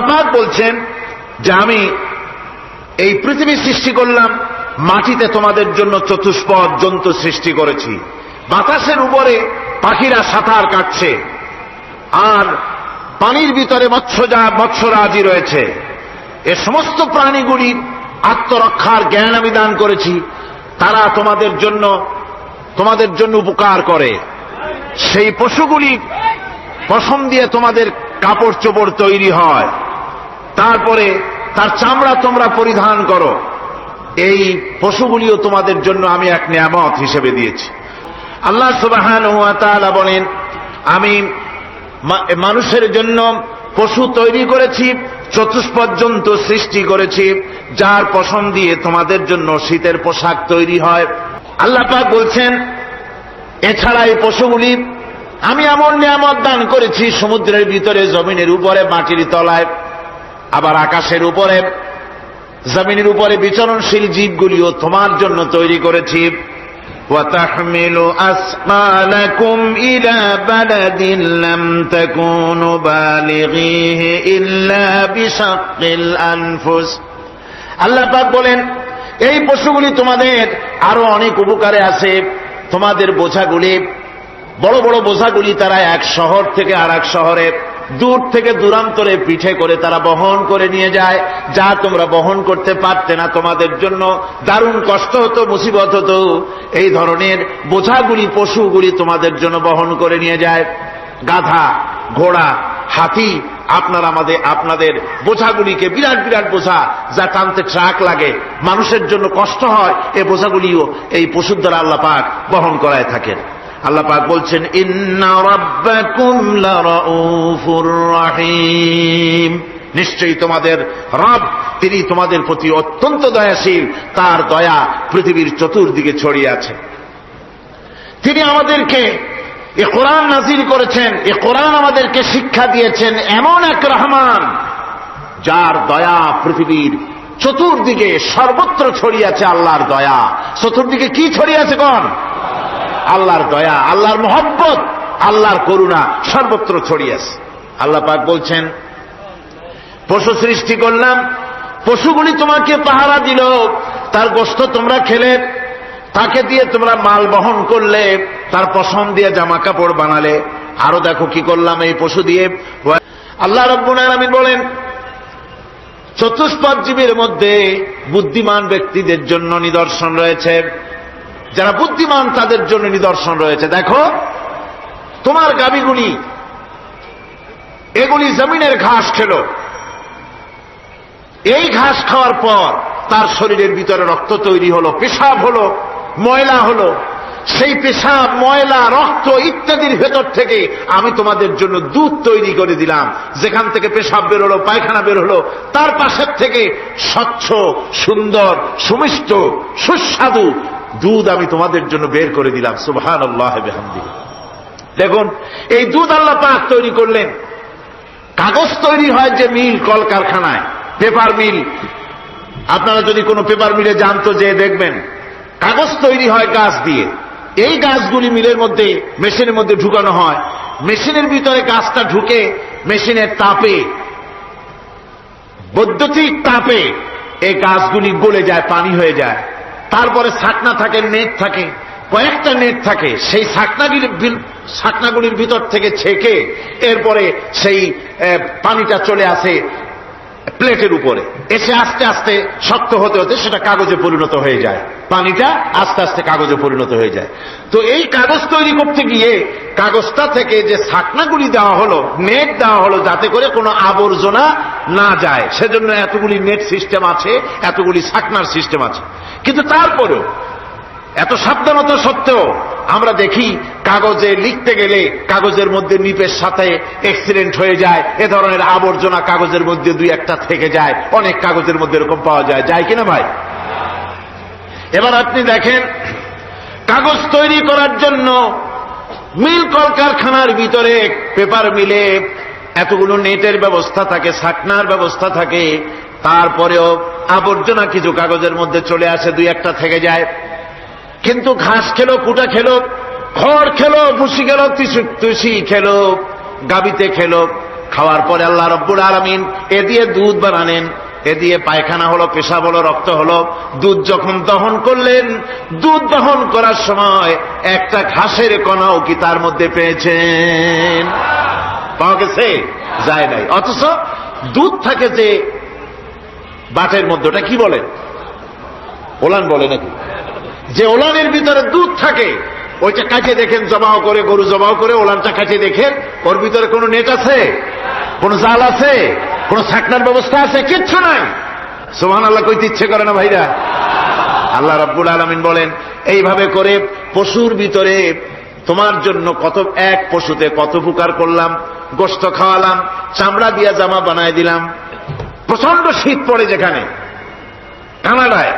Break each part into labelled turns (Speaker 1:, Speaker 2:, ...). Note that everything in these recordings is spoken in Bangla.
Speaker 1: পাক বলছেন যে আমি এই পৃথিবী সৃষ্টি করলাম, মাটিতে তোমাদের জন্য চতুষ্পদ জন্তু সৃষ্টি করেছি। বাতাসের উপরে পাখিরা সাঁতার কাটছে, আর পানির ভিতরে মৎস্যজা, মৎস্যরাজি রয়েছে। এ সমস্ত প্রাণীগুলির আত্মরক্ষার জ্ঞান আমি দান করেছি, তারা তোমাদের জন্য তোমাদের জন্য উপকার করে। সেই পশুগুলি পশম দিয়ে তোমাদের কাপড় চোপড় তৈরি হয়। তারপরে তার চামড়া তোমরা পরিধান করো। এই পশুগুলিও তোমাদের জন্য আমি এক নিয়ামত হিসেবে দিয়েছি। আল্লাহ সুবাহান বলেন, আমি মানুষের জন্য পশু তৈরি করেছি, চতুষ্পদ জন্তু সৃষ্টি করেছি, যার পশম দিয়ে তোমাদের জন্য শীতের পোশাক তৈরি হয়। আল্লাহ পাক বলছেন, এছাড়া এই পশুগুলি আমি এমন নিয়ামত দান করেছি, সমুদ্রের ভিতরে, জমিনের উপরে, মাটির তলায়। আবার আকাশের উপরে জমিনের উপরে বিচরণশীল জীবগুলিও তোমার জন্য তৈরি করেছি وتحمل أثقالكم إلى بلد لم تكونوا بالغيه إلا بشق الأنفس আল্লাহ পাক বলেন এই পশুগুলি তোমাদের আরো অনেক উপকারে আছে তোমাদের বোঝাগুলি বড় বড় বোঝাগুলি তারা এক শহর থেকে আর এক শহরে দূর থেকে দূরান্তরে পিঠে করে তারা বহন করে নিয়ে যায়। যা তোমরা বহন করতে পারতে না তোমাদের জন্য। দারুণ কষ্ট হতো, মুসিবত হতো। এই ধরনের বোঝাগুলি পশুগুলি তোমাদের জন্য বহন করে নিয়ে যায়। গাধা, ঘোড়া, হাতি, আপনার আমাদের, আপনাদের বোঝাগুলিকে বিরাট বিরাট বোঝা যা টানতে ট্রাক লাগে। মানুষের জন্য কষ্ট হয় এই বোঝাগুলিও এই পশুর দ্বারা আল্লাহ পাক বহন করায় থাকেন। আল্লাহ পাক বলছেন নিশ্চয়ই তোমাদের রব, তিনি তোমাদের প্রতি অত্যন্ত দয়াশীল, তার দয়া পৃথিবীর চতুর্দিকে ছড়িয়ে আছে। তিনি আমাদেরকে এ কোরআন নাজিল করেছেন, এ কোরআন আমাদেরকে শিক্ষা দিয়েছেন এমন এক রহমান, যার দয়া পৃথিবীর চতুর্দিকে সর্বত্র ছড়িয়ে আছে আল্লাহর দয়া। চতুর্দিকে কি ছড়িয়ে আছে কোন? আল্লাহর দয়া, আল্লাহর মোহব্বত, আল্লাহর করুণা সর্বত্র ছড়িয়েছে আল্লাহ পাক বলছেন, পশু সৃষ্টি করলাম, পশুগুলি তোমাকে পাহারা দিল, তার গোস্ত তোমরা খেলে, তাকে দিয়ে তোমরা মাল বহন করলে, তার পশম দিয়ে জামা কাপড় বানালে। আরও দেখো কি করলাম এই পশু দিয়ে। আল্লাহ রব্বুল আলামিন বলেন চতুষ্পদ জীবের মধ্যে বুদ্ধিমান ব্যক্তিদের জন্য নিদর্শন রয়েছে। যারা বুদ্ধিমান, তাদের জন্য নিদর্শন রয়েছে। দেখো, তোমার গাবিগুলি এগুলি জমিনের ঘাস খেলো। এই ঘাস খাওয়ার পর তার শরীরের ভিতরে রক্ত তৈরি হলো, পেশাব হলো, ময়লা হলো। সেই পেশাব, ময়লা, রক্ত ইত্যাদির ভেতর থেকে আমি তোমাদের জন্য দুধ তৈরি করে দিলাম। যেখান থেকে পেশাব বের হলো, পায়খানা বের হলো, তার পাশের থেকে স্বচ্ছ, সুন্দর, সুমিষ্ট, সুস্বাদু দুধ আমি তোমাদের জন্য বের করে দিলাম সুবহান আল্লাহ দেখুন, এই দুধ আল্লাহ পাক তৈরি করলেন। কাগজ তৈরি হয় যে মিল কলকারখানায়, পেপার মিল। আপনারা যদি কোনো পেপার মিলে জানতো যে, দেখবেন, কাগজ তৈরি হয় গাছ দিয়ে। এই গাছগুলি মিলের মধ্যে, মেশিনের মধ্যে ঢুকানো হয়। মেশিনের ভিতরে গাছটা ঢুকে মেশিনের তাপে, বৈদ্যুতিক তাপে এই গাছগুলি গলে যায়, পানি হয়ে যায়। তারপরে ছাকনা থাকে, নেট থাকে, কয়েকটা নেট থাকে, সেই ছাকনাগুলি ছাকনাগুলির ভিতর থেকে ছেকে এরপরে সেই পানিটা চলে আসে প্লেটের উপরে। এসে আস্তে আস্তে শক্ত হতে হতে সেটা কাগজে পরিণত হয়ে যায়। পানিটা আস্তে আস্তে কাগজে পরিণত হয়ে যায়। তো এই কাগজ তৈরি করতে গিয়ে কাগজটা থেকে যে ছাকনাগুলি দেওয়া হলো, নেট দেওয়া হলো, যাতে করে কোনো আবর্জনা না যায়। সেজন্য এতগুলি নেট সিস্টেম আছে, এতগুলি ছাকনার সিস্টেম আছে। কিন্তু তারপরেও এত সাবধানতা সত্ত্বেও আমরা দেখি কাগজে লিখতে গেলে কাগজের মধ্যে নিপের সাথে অ্যাক্সিডেন্ট হয়ে যায়, এ ধরনের আবর্জনা কাগজের মধ্যে দুই একটা থেকে যায়, অনেক কাগজের মধ্যে এরকম পাওয়া যায়। যায় কিনা ভাই? এবার আপনি দেখেন, কাগজ তৈরি করার জন্য মিল কলকারখানার ভিতরে পেপার মিলে এতগুলো নেটের ব্যবস্থা থাকে, ছাকনার ব্যবস্থা থাকে, তারপরেও আবর্জনা কিছু কাগজের মধ্যে চলে আসে, দুই একটা থেকে যায়। কিন্তু ঘাস খেলো, কুটা খেলো, খড় খেলো, ভুসি তিসি, তুসি খেলো, গাবিতে খেলো। খাওয়ার পরে আল্লাহ রব্বুল আলমিন এ দিয়ে দুধ বানানেন এ দিয়ে পায়খানা হলো, পেশাব হলো, রক্ত হলো। দুধ যখন দহন করলেন, দুধ দহন করার সময় একটা ঘাসের কণাও কি তার মধ্যে পেয়েছেন? পাওয়া গেছে? যায় নাই। অথচ দুধ থাকে যে বাটের মধ্যে, ওটা কি বলে? ওলান বলে নাকি? যে ওলানের ভিতরে দুধ থাকে, ওইটা কাছে দেখেন জমাও করে, গরু জমাও করে, ওলানটা কাছে দেখেন, ওর ভিতরে কোনো নেট আছে? কোন জাল আছে? কোন ছাকনার ব্যবস্থা আছে? কিচ্ছু নাই। সোহান আল্লাহ কইতে ইচ্ছে করে না ভাইরা। আল্লাহ রাব্বুল আলমিন বলেন, এইভাবে করে পশুর ভিতরে তোমার জন্য কত এক পশুতে কত উপকার করলাম গোস্ত খাওয়ালাম, চামড়া দিয়া জামা বানায় দিলাম। প্রচণ্ড শীত পড়ে যেখানে, কানাডায়।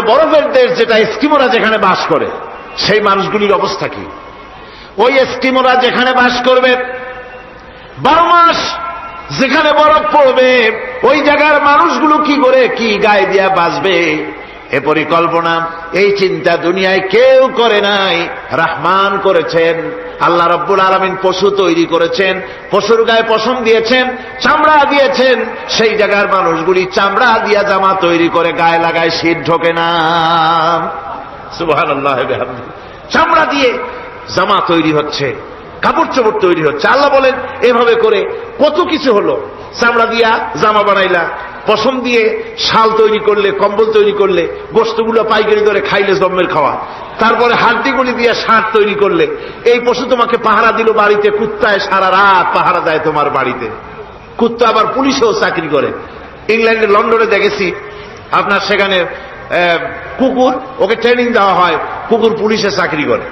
Speaker 1: বরফের দেশ যেটা এস্কিমোরা যেখানে বাস করে, সেই মানুষগুলির অবস্থা কি? ওই এস্কিমোরা যেখানে বাস করবে, বারো মাস যেখানে বরফ পড়বে, ওই জায়গার মানুষগুলো কি করে, কি গায়ে দিয়া বাঁচবে? এ পরিকল্পনা, এই চিন্তা দুনিয়ায় কেউ করে নাই। রাহমান করেছেন। আল্লাহ রব্বুল আলমিন পশু তৈরি করেছেন, পশুর গায়ে পশম দিয়েছেন, চামড়া দিয়েছেন। সেই জায়গার মানুষগুলি চামড়া দিয়া জামা তৈরি করে গায়ে লাগায় শীত ঢোকে না। সুবাহান আল্লাহ চামড়া দিয়ে জামা তৈরি হচ্ছে কাপড় চোপড় তৈরি হচ্ছে। আল্লাহ বলেন, এভাবে করে কত কিছু হলো। চামড়া দিয়া জামা বানাইলা পশম দিয়ে শাল তৈরি করলে, কম্বল তৈরি করলে গোস্তগুলো পাইকারি করে খাইলে জন্মের খাওয়া। তারপরে হাড্ডিগুলি দিয়ে সার তৈরি করলে। এই পশু তোমাকে পাহারা দিল বাড়িতে, কুত্তায় সারা রাত পাহারা দেয় তোমার বাড়িতে। কুত্তা আবার পুলিশেও চাকরি করে। ইংল্যান্ডে লন্ডনে দেখেছি, আপনার সেখানে কুকুর, ওকে ট্রেনিং দেওয়া হয়, কুকুর পুলিশে চাকরি করে।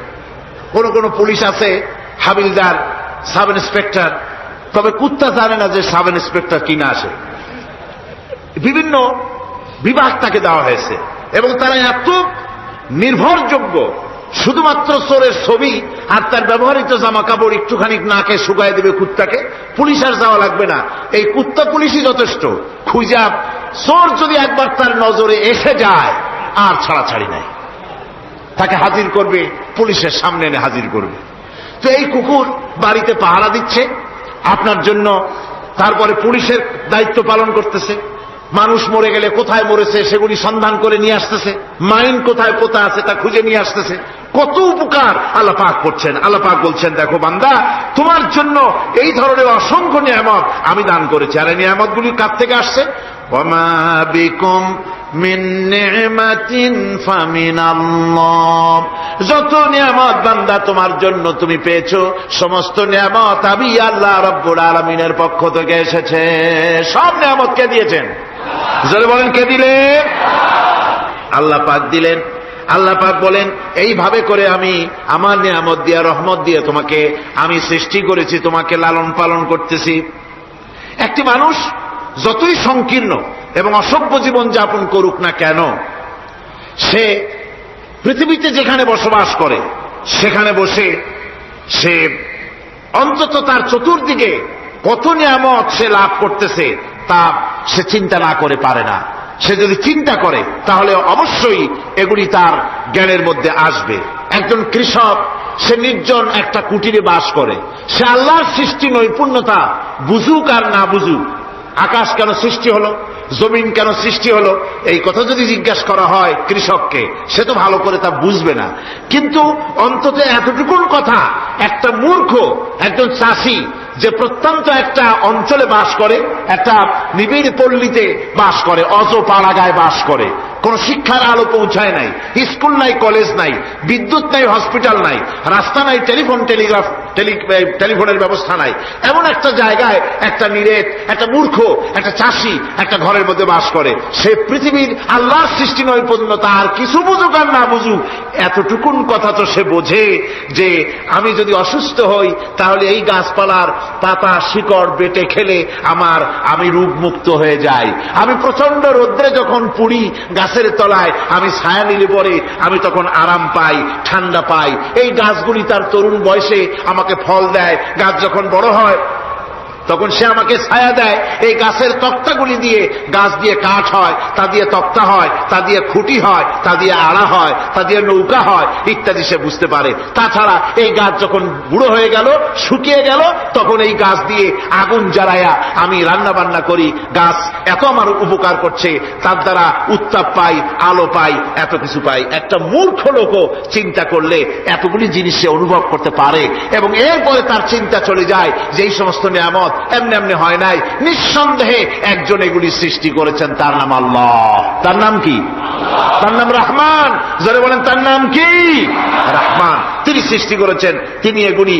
Speaker 1: কোন কোন পুলিশ আছে, হাবিলদার সাব ইন্সপেক্টর তবে কুত্তা জানে না যে সাব ইন্সপেক্টর কিনা আসে। বিভিন্ন বিভাগ তাকে দেওয়া হয়েছে। এবং তারা এত নির্ভরযোগ্য, শুধুমাত্র চোরের ছবি আর তার ব্যবহৃত জামা কাপড় একটুখানি নাকে শুকায় দেবে কুত্তাকে, পুলিশ আর যাওয়া লাগবে না। এই কুত্তা পুলিশই যথেষ্ট। খুঁজা চোর যদি একবার তার নজরে এসে যায়, আর ছাড়াছাড়ি নাই। তাকে হাজির করবে, পুলিশের সামনে এনে হাজির করবে। তো এই কুকুর বাড়িতে পাহারা দিচ্ছে। আপনার জন্য তারপরে পুলিশের দায়িত্ব পালন করতেছে। মানুষ মরে গেলে কোথায় মরেছে সেগুলি সন্ধান করে নিয়ে আসতেছে। মাইন কোথায় পোতা আছে তা খুঁজে নিয়ে আসতেছে। কত উপকার আল্লাহ পাক করছেন। আল্লাহ পাক বলছেন, দেখো বান্দা, তোমার জন্য এই ধরনের অসংখ্য নিয়ামত আমি দান করেছি। আর এই নিয়ামতগুলি কার থেকে আসছে? যত নিয়ামত বান্দা তোমার জন্য তুমি পেয়েছ, সমস্ত নিয়ামত আমি আল্লাহ রব্বুল আলমিনের পক্ষ থেকে এসেছে। সব নিয়ামত কে দিয়েছেন। জোরে বলেন, কে দিলেন আল্লাহ পাক দিলেন। আল্লাহ পাক বলেন, এইভাবে করে আমি আমার নিয়ামত দিয়া, রহমত দিয়ে তোমাকে আমি সৃষ্টি করেছি, তোমাকে লালন পালন করতেছি। একটি মানুষ যতই সংকীর্ণ এবং অসভ্য জীবন যাপন করুক না কেন, সে পৃথিবীতে যেখানে বসবাস করে, সেখানে বসে সে অন্তত তার চতুর্দিকে কত নিয়ামত সে লাভ করতেছে, তা সে চিন্তা না করে পারে না। সে যদি চিন্তা করে, তাহলে অবশ্যই এগুলি তার জ্ঞানের মধ্যে আসবে। একজন কৃষক, সে নির্জন একটা কুটিরে বাস করে। সে আল্লাহর সৃষ্টি নৈপুণ্যতা বুঝুক আর না বুঝুক, আকাশ কেন সৃষ্টি হলো, জমিন কেন সৃষ্টি হলো, এই কথা যদি জিজ্ঞাসা করা হয় কৃষককে, সে তো ভালো করে তা বুঝবে না। কিন্তু অন্তত এতটুকুন কথা, একটা মূর্খ, একজন চাষি যে প্রত্যন্ত একটা অঞ্চলে বাস করে, একটা নিবিড় পল্লীতে বাস করে, অজ পাড়াগায় বাস করে। কোন শিক্ষার আলো পৌঁছায় নাই, স্কুল নাই, কলেজ নাই, বিদ্যুৎ নাই, হসপিটাল নাই, রাস্তা নাই, টেলিফোন, টেলিগ্রাফ টেলি- টেলিফোনের ব্যবস্থা নাই। এমন একটা জায়গায় একটা নিরেট, একটা মূর্খ, একটা চাষি একটা ঘরের মধ্যে বাস করে। সে পৃথিবীর আল্লাহর সৃষ্টি নৈপুণ্য তার কিছু বুঝুক আর না বুঝুক, এতটুকুন কথা তো সে বোঝে যে আমি যদি অসুস্থ হই, তাহলে এই গাছপালার পাতা, শিকড় বেটে খেলে আমার, আমি রোগমুক্ত হয়ে যাই। আমি প্রচণ্ড রোদ্রে যখন পুড়ি গাছের তলায়, আমি ছায়া নিলে পরে আমি তখন আরাম পাই, ঠান্ডা পাই। এই গাছগুলি তার তরুণ বয়সে আমাকে ফল দেয়। গাছ যখন বড় হয় তখন সে আমাকে ছায়া দেয়, এই গাছের তক্তাগুলি দিয়ে গাছ দিয়ে কাঠ হয়, তা দিয়ে তক্তা হয়, তা দিয়ে খুঁটি হয়, তা দিয়ে আড়া হয়, তা দিয়ে নৌকা হয়, ইত্যাদি সে বুঝতে পারে। তাছাড়া এই গাছ যখন বুড়ো হয়ে গেল, শুকিয়ে গেল, তখন এই গাছ দিয়ে আগুন জ্বালায়া আমি রান্না বান্না করি। গাছ এত আমার উপকার করছে, তার দ্বারা উত্তাপ পাই, আলো পাই, এত কিছু পাই। একটা মূর্খ লোকও চিন্তা করলে এতগুলি জিনিস সে অনুভব করতে পারে। এবং এরপরে তার চিন্তা চলে যায়, যেই সমস্ত নিয়ামত এমনি এমনি হয় নাই নিঃসন্দেহে একজন এগুলি সৃষ্টি করেছেন তার নাম আল্লাহ তার নাম কি তার নাম রহমান যারা বলেন তার নাম কি রহমান তিনি সৃষ্টি করেছেন তিনি এগুলি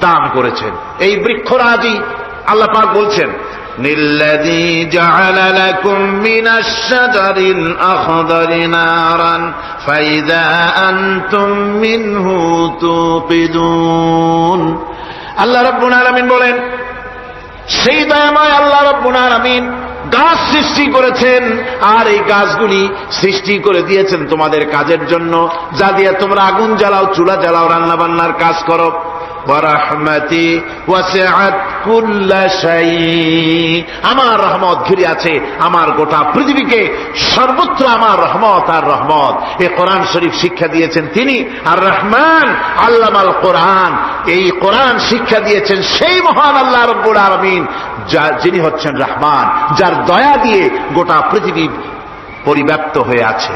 Speaker 1: দান করেছেন এই বৃক্ষরাজি আল্লাহ পাক বলছেন الذي جعل لكم من الشجر الأخضر نارا فإذا أنتم منه توقدون আল্লাহ রব্বুল আলমিন বলেন সেই দয়াময় আল্লাহ রব্বুনার আমিন গাছ সৃষ্টি করেছেন, আর এই গাছগুলি সৃষ্টি করে দিয়েছেন তোমাদের কাজের জন্য। যা দিয়ে তোমরা আগুন জ্বালাও, চুলা জ্বালাও, রান্নাবান্নার কাজ করো। আমার রহমত ঘিরে আছে আমার গোটা পৃথিবীকে। সর্বত্র আমার রহমত আর রহমত। এ কোরআন শরীফ শিক্ষা দিয়েছেন তিনি। আর রহমান আল্লামাল কোরআন। এই কোরআন শিক্ষা দিয়েছেন সেই মহান আল্লাহ রব্বুল আলমিন যিনি হচ্ছেন রহমান, যার দয়া দিয়ে গোটা পৃথিবী পরিব্যাপ্ত হয়ে আছে।